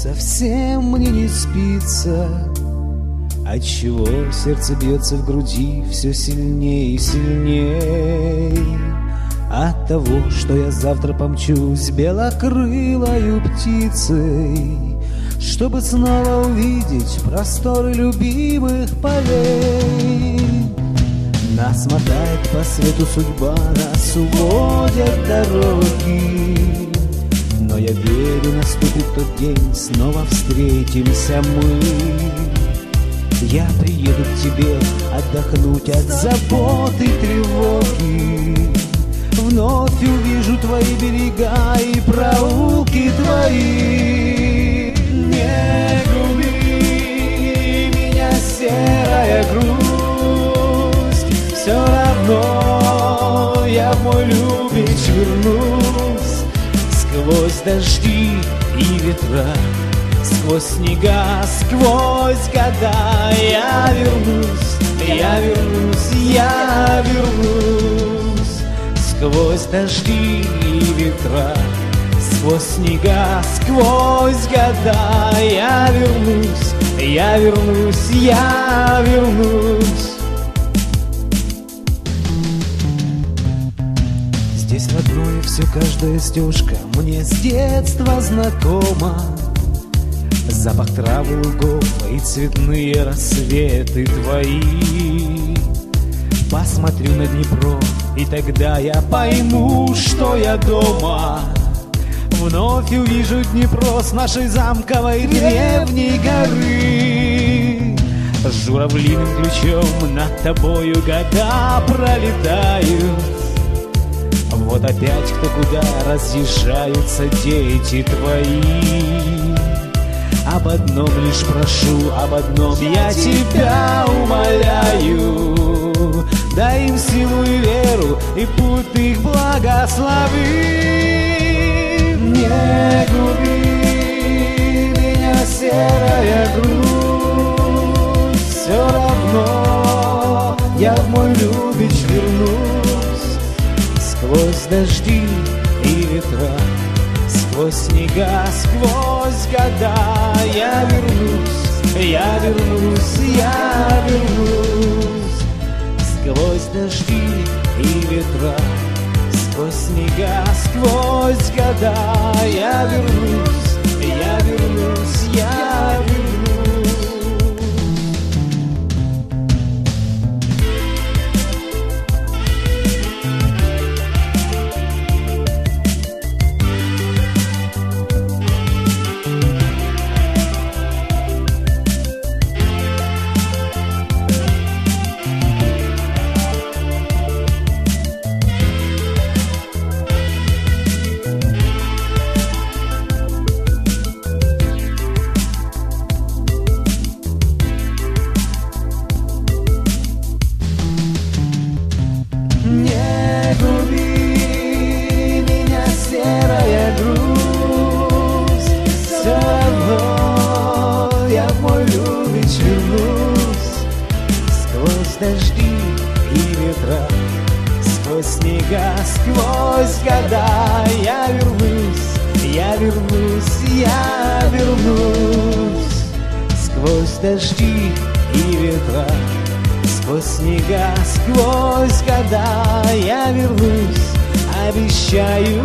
совсем мне не спится. Отчего сердце бьется в груди все сильнее и сильнее. От того, что я завтра помчусь белокрылою птицей Чтобы снова увидеть просторы любимых полей. Нас мотает по свету судьба, нас уводят дороги я верю, наступит тот день, снова встретимся мы. Я приеду к тебе отдохнуть от заботы и тревоги. Вновь увижу твои берега и проулки твои. Не губи меня, серая грусть. Все равно я в мой любич вернусь Сквозь дожди и ветра Сквозь снега, сквозь года. Я вернусь, я вернусь, я вернусь. Сквозь дожди и ветра Сквозь снега, сквозь года. Я вернусь, я вернусь, я вернусь Здесь родное все, каждая стежка Мне с детства знакома. Запах травы лугов и цветные рассветы твои. Посмотрю на Днепро, и тогда я пойму, что я дома. Вновь увижу Днепро с нашей замковой древней горы. С журавлиным ключом над тобою года пролетают Вот опять кто куда разъезжаются дети твои. Об одном лишь прошу, об одном я тебя умоляю. Дай им силу и веру, и путь их благослови. Не губи меня, серая грусть Все равно я в мой вернусь Сквозь дожди и ветра Сквозь снега, сквозь года я вернусь, я вернусь, я вернусь. Сквозь дожди и ветра, сквозь снега, сквозь года я вернусь, я вернусь, я вернусь. Ветра Сквозь снега, сквозь года Я вернусь, я вернусь, я вернусь. Сквозь дожди и ветра Сквозь снега, сквозь года я вернусь, обещаю